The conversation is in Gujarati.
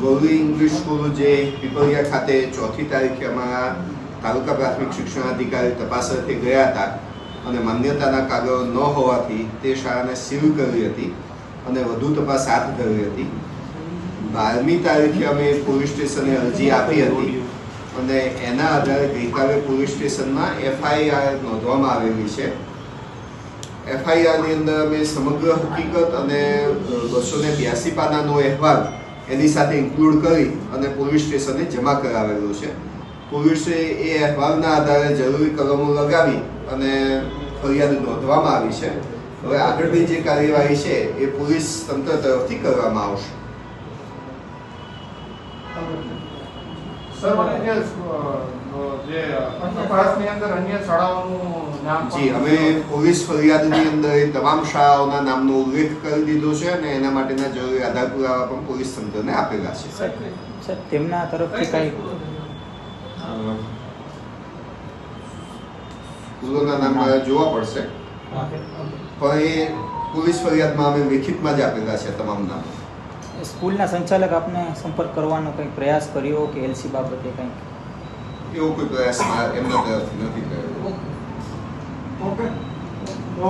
ગૌરી ઇંગ્લિશ સ્કૂલ જે પીપળિયા ખાતે ચોથી તારીખે અમારા તાલુકા પ્રાથમિક શિક્ષણાધિકારી તપાસ અર્થે ગયા હતા અને માન્યતાના કાગળો ન હોવાથી તે શાળાને સીલ કરી હતી અને વધુ તપાસ હાથ ધરી હતી. બારમી તારીખે અમે પોલીસ સ્ટેશને અરજી આપી હતી અને એના આધારે ગઈકાલે પોલીસ સ્ટેશનમાં એફઆઈઆર નોંધવામાં આવેલી છે. એફઆઈઆરની અંદર અમે સમગ્ર હકીકત અને બસો ને બ્યાસી પાનાનો અહેવાલ એની સાથે ઇન્ક્લુડ કરી અને પોલીસ સ્ટેશને જમા કરાવેલો છે. પોલીસે એ અહેવાલના આધારે જરૂરી કલમો લગાવી અને ફરિયાદ નોંધવામાં આવી છે. હવે આગળની જે કાર્યવાહી છે એ પોલીસ તંત્ર તરફથી કરવામાં આવશે. જે જે અંદર અન્ય શાળાઓનું નામ પણ- જી અમે પોલીસ ફરિયાદની અંદર એ તમામ શાળાઓના નામનો ઉલ્લેખ કરી દીધો છે અને એના માટેના જરૂરી આધાર પુરાવા પણ પોલીસ તંત્રને આપેલા છે. સર તેમના તરફથી કઈ સ્કૂલોના નામ મારે જોવા પડશે. પણ એ પોલીસ ફરિયાદમાં અમે લેખિતમાં જ આપેલા છે તમામ નામ. સ્કૂલના સંચાલક આપને સંપર્ક કરવાનો કંઈ પ્રયાસ કર્યો કે એલસી બાબતે કંઈક? એવો કોઈ પ્રયાસ એમના તરફથી નથી કર્યો ઓકે.